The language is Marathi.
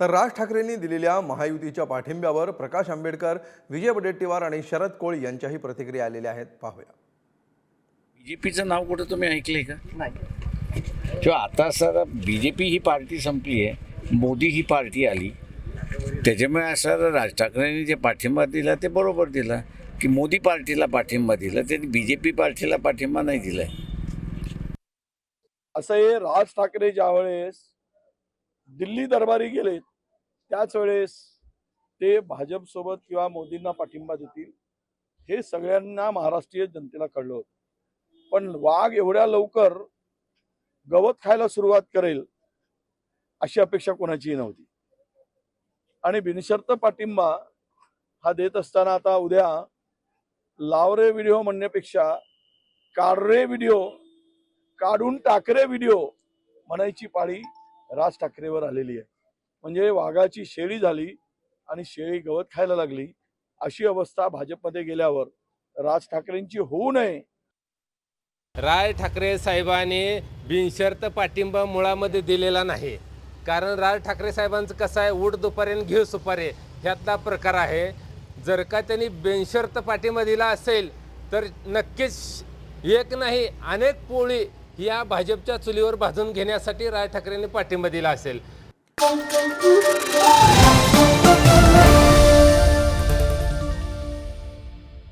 तर राज ठाकरेंनी दिलेल्या महायुतीच्या पाठिंब्यावर प्रकाश आंबेडकर विजय वडेट्टीवार आणि शरद कोळी यांच्याही प्रतिक्रिया आलेल्या आहेत. पाहूया. बीजेपीचं नाव कुठं तुम्ही ऐकलंय का? नाही. किंवा आता सर बीजेपी ही पार्टी संपली आहे मोदी ही पार्टी आली. त्याच्यामुळे सर राज ठाकरेंनी जे पाठिंबा दिला ते बरोबर दिला. की मोदी पार्टीला पाठिंबा दिला त्यांनी बी जे पी पार्टीला पाठिंबा नाही दिलाय. असं हे राज ठाकरे ज्या वेळेस दिल्ली दरबारी गेले त्याच वेळेस ते भाजपसोबत किंवा मोदींना पाठिंबा देतील हे सगळ्यांना महाराष्ट्रीय जनतेला कळलं होतं. पण वाघ एवढ्या लवकर गवत खायला सुरुवात करेल अशी अपेक्षा कोणाचीही नव्हती. आणि बिनशर्त पाठिंबा हा देत असताना आता उद्या लावरे व्हिडिओ म्हणण्यापेक्षा काढरे व्हिडिओ काढून टाकरे व्हिडिओ म्हणायची पाळी राज ठाकरेवर आलेली आहे. म्हणजे वाघाची शेळी झाली आणि शेळी गवत खायला लागली अशी अवस्था भाजपमध्ये गेल्यावर राज ठाकरेंची होऊ नये. राज ठाकरे साहेबांनी बिनशर्त पाठिंबा मुळामध्ये दिलेला नाही. कारण राज ठाकरे साहेबांचं कसं आहे उठ दुपारी आणि घेऊ सुपारी ह्यातला प्रकार आहे. जर का त्यांनी बिनशर्त पाठिंबा दिला असेल तर नक्कीच एक नाही अनेक पोळी या भाजपच्या चुलीवर भाजून घेण्यासाठी राज ठाकरेंनी पाठिंबा दिला असेल.